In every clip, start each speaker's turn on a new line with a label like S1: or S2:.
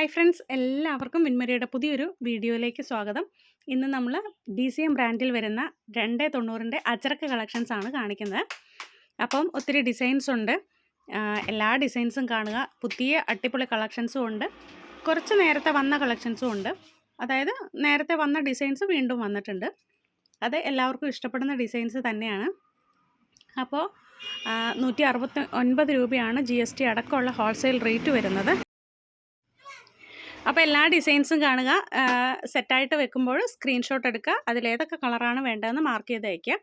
S1: Hi friends എല്ലാവർക്കും വിൻമരിയുടെ പുതിയൊരു വീഡിയോയിലേക്ക് സ്വാഗതം. ഇന്ന് നമ്മൾ ഡി സി എം ബ്രാൻഡിൽ വരുന്ന രണ്ട് തൊണ്ണൂറിന്റെ അച്ചറക്ക് കളക്ഷൻസ് ആണ് കാണിക്കുന്നത്. അപ്പം ഒത്തിരി ഡിസൈൻസ് ഉണ്ട്. എല്ലാ ഡിസൈൻസും കാണുക. പുതിയ അട്ടിപ്പൊളി കളക്ഷൻസും ഉണ്ട്. കുറച്ച് നേരത്തെ വന്ന കളക്ഷൻസും ഉണ്ട്. അതായത് നേരത്തെ വന്ന ഡിസൈൻസ് വീണ്ടും വന്നിട്ടുണ്ട്. അത് എല്ലാവർക്കും ഇഷ്ടപ്പെടുന്ന ഡിസൈൻസ് തന്നെയാണ്. അപ്പോൾ നൂറ്റി അറുപത്തി ഒൻപത് രൂപയാണ് ജി എസ് ടി അടക്കമുള്ള ഹോൾസെയിൽ റേറ്റ് വരുന്നത്. അപ്പോൾ എല്ലാ ഡിസൈൻസും കാണുക. സെറ്റായിട്ട് വെക്കുമ്പോൾ സ്ക്രീൻഷോട്ട് എടുക്കുക. അതിലേതൊക്കെ കളറാണ് വേണ്ടതെന്ന് മാർക്ക് ചെയ്ത് അയക്കുക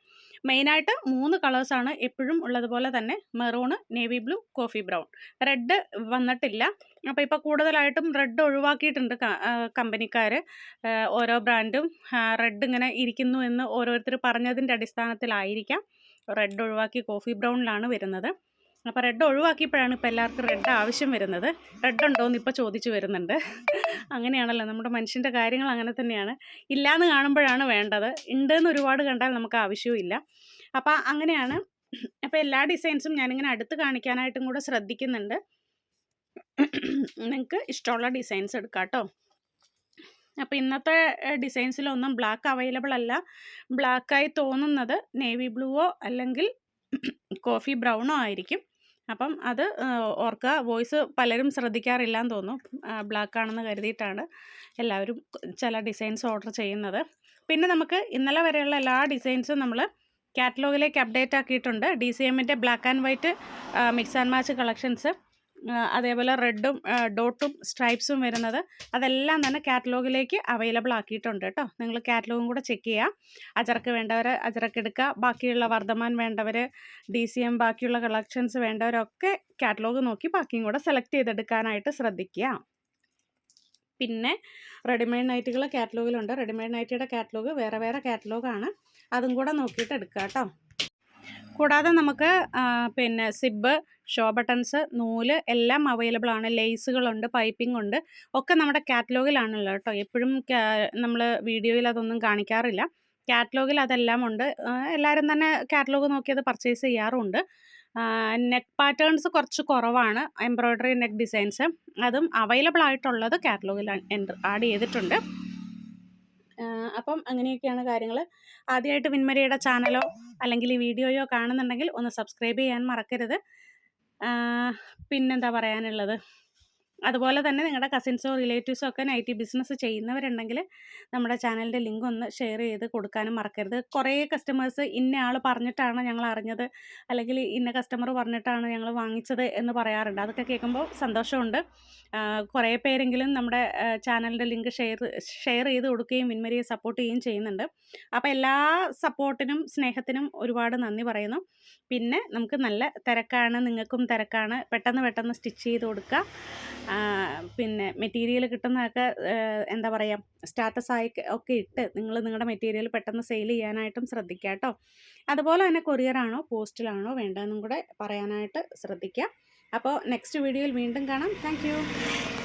S1: മെയിനായിട്ട് മൂന്ന് കളേഴ്സാണ് എപ്പോഴും ഉള്ളതുപോലെ തന്നെ maroon navy blue coffee brown red വന്നിട്ടില്ല. അപ്പോൾ ഇപ്പോൾ കൂടുതലായിട്ടും റെഡ് ഒഴിവാക്കിയിട്ടുണ്ട് കമ്പനിക്കാർ ഓരോ ബ്രാൻഡും റെഡ് ഇങ്ങനെ ഇരിക്കുന്നു എന്ന് ഓരോരുത്തർ പറഞ്ഞതിന്റെ അടിസ്ഥാനത്തിലായിരിക്കാം റെഡ് ഒഴിവാക്കി കോഫി ബ്രൗണിലാണ് വരുന്നത്. അപ്പോൾ റെഡ് ഒഴിവാക്കിയപ്പോഴാണ് ഇപ്പോൾ എല്ലാവർക്കും റെഡ് ആവശ്യം വരുന്നത്. റെഡ് ഉണ്ടോ എന്ന് ഇപ്പോൾ ചോദിച്ചു വരുന്നുണ്ട്. അങ്ങനെയാണല്ലോ നമ്മുടെ മനുഷ്യന്റെ കാര്യങ്ങൾ അങ്ങനെ തന്നെയാണ്. ഇല്ലയെന്ന് കാണുമ്പോഴാണ് വേണ്ടത്. ഉണ്ടെന്ന് ഒരുപാട് കണ്ടാൽ നമുക്ക് ആവശ്യവും ഇല്ല. അപ്പോൾ അങ്ങനെയാണ്. അപ്പോൾ എല്ലാ ഡിസൈൻസും ഞാനിങ്ങനെ അടുത്ത് കാണിക്കാനായിട്ടും കൂടെ ശ്രദ്ധിക്കുന്നുണ്ട്. നിങ്ങൾക്ക് ഇഷ്ടമുള്ള ഡിസൈൻസ് എടുക്കാം കേട്ടോ. അപ്പോൾ ഇന്നത്തെ ഡിസൈൻസിലൊന്നും ബ്ലാക്ക് അവൈലബിൾ അല്ല. ബ്ലാക്കായി തോന്നുന്നത് നേവി ബ്ലൂവോ അല്ലെങ്കിൽ കോഫി ബ്രൗണോ ആയിരിക്കും. അപ്പം അത് ഓർക്കുക വോയിസ് പലരും ശ്രദ്ധിക്കാറില്ല എന്ന് തോന്നുന്നു. ബ്ലാക്ക് ആണെന്ന് കരുതിയിട്ടാണ് എല്ലാവരും ചില ഡിസൈൻസ് ഓർഡർ ചെയ്യുന്നത്. പിന്നെ നമുക്ക് ഇന്നലെ വരെയുള്ള എല്ലാ ഡിസൈൻസും നമ്മൾ കാറ്റലോഗിലേക്ക് അപ്ഡേറ്റ് ആക്കിയിട്ടുണ്ട്. ഡി സി എമ്മിന്റെ black and white mix and match collections അതേപോലെ റെഡും ഡോട്ടും സ്ട്രൈപ്സും വരുന്നത് അതെല്ലാം തന്നെ കാറ്റലോഗിലേക്ക് അവൈലബിൾ ആക്കിയിട്ടുണ്ട് കേട്ടോ. നിങ്ങൾ കാറ്റലോഗും കൂടെ ചെക്ക് ചെയ്യുക അജറക്ക് വേണ്ടവർ അജറക്ക് എടുക്കുക ബാക്കിയുള്ള വർദ്ധമാൻ വേണ്ടവർ ഡി സി എം ബാക്കിയുള്ള കളക്ഷൻസ് വേണ്ടവരൊക്കെ കാറ്റലോഗ് നോക്കി ബാക്കിയും കൂടെ സെലക്ട് ചെയ്തെടുക്കാനായിട്ട് ശ്രദ്ധിക്കുക പിന്നെ റെഡിമെയ്ഡ് നൈറ്റുകൾ കാറ്റലോഗിലുണ്ട്. റെഡിമെയ്ഡ് നൈറ്റിയുടെ കാറ്റലോഗ് വേറെ വേറെ കാറ്റലോഗാണ്. അതും കൂടെ നോക്കിയിട്ട് എടുക്കുക കേട്ടോ. കൂടാതെ നമുക്ക് പിന്നെ സിബ് ഷോ ബട്ടൺസ് നൂൽ എല്ലാം അവൈലബിൾ ആണ്. ലേസുകളുണ്ട് പൈപ്പിംഗ് ഉണ്ട്. ഒക്കെ നമ്മുടെ കാറ്റലോഗിലാണല്ലോ കേട്ടോ. എപ്പോഴും നമ്മൾ വീഡിയോയിൽ അതൊന്നും കാണിക്കാറില്ല. കാറ്റലോഗിൽ അതെല്ലാം ഉണ്ട്. എല്ലാവരും തന്നെ കാറ്റലോഗ് നോക്കി അത് പർച്ചേസ് ചെയ്യാറുണ്ട്. നെക്ക് പാറ്റേൺസ് കുറച്ച് കുറവാണ്. Embroidery neck designs. അതും അവൈലബിൾ ആയിട്ടുള്ളത് കാറ്റലോഗിൽ ആഡ് ചെയ്തിട്ടുണ്ട്. അപ്പം അങ്ങനെയൊക്കെയാണ് കാര്യങ്ങൾ ആദ്യമായിട്ട് വിൻമരിയുടെ ചാനലോ അല്ലെങ്കിൽ ഈ വീഡിയോയോ കാണുന്നുണ്ടെങ്കിൽ ഒന്ന് സബ്സ്ക്രൈബ് ചെയ്യാൻ മറക്കരുത്. പിന്നെന്താ പറയാനുള്ളത്? അതുപോലെ തന്നെ നിങ്ങളുടെ കസിൻസോ റിലേറ്റീവ്സോ ഒക്കെ നൈറ്റി ബിസിനസ് ചെയ്യുന്നവരുണ്ടെങ്കിൽ നമ്മുടെ ചാനലിന്റെ ലിങ്ക് ഒന്ന് ഷെയർ ചെയ്ത് കൊടുക്കാനും മറക്കരുത്. കുറേ കസ്റ്റമേഴ്സ് ഇന്ന ആൾ പറഞ്ഞിട്ടാണ് ഞങ്ങൾ അറിഞ്ഞത് അല്ലെങ്കിൽ ഇന്ന കസ്റ്റമർ പറഞ്ഞിട്ടാണ് ഞങ്ങൾ വാങ്ങിച്ചത് എന്ന് പറയാറുണ്ട്. അതൊക്കെ കേൾക്കുമ്പോൾ സന്തോഷമുണ്ട്. കുറേ പേരെങ്കിലും നമ്മുടെ ചാനലിന്റെ ലിങ്ക് ഷെയർ ഷെയർ ചെയ്ത് കൊടുക്കുകയും വിൻമരിയെ സപ്പോർട്ട് ചെയ്യുകയും ചെയ്യുന്നുണ്ട്. അപ്പോൾ എല്ലാ സപ്പോർട്ടിനും സ്നേഹത്തിനും ഒരുപാട് നന്ദി പറയുന്നു. പിന്നെ നമുക്ക് നല്ല തിരക്കാണ് നിങ്ങൾക്കും തിരക്കാണ്. പെട്ടെന്ന് പെട്ടെന്ന് സ്റ്റിച്ച് ചെയ്ത് കൊടുക്കുക. പിന്നെ മെറ്റീരിയൽ കിട്ടുന്നതൊക്കെ എന്താ പറയുക സ്റ്റാറ്റസ് ആയി ഒക്കെ ഇട്ട് നിങ്ങൾ നിങ്ങളുടെ മെറ്റീരിയൽ പെട്ടെന്ന് സെയിൽ ചെയ്യാനായിട്ടും ശ്രദ്ധിക്കുക കേട്ടോ അതുപോലെ തന്നെ കൊറിയറാണോ പോസ്റ്റിലാണോ വേണ്ടതെന്നും കൂടെ പറയാനായിട്ട് ശ്രദ്ധിക്കുക അപ്പോൾ നെക്സ്റ്റ് വീഡിയോയിൽ വീണ്ടും കാണാം. താങ്ക്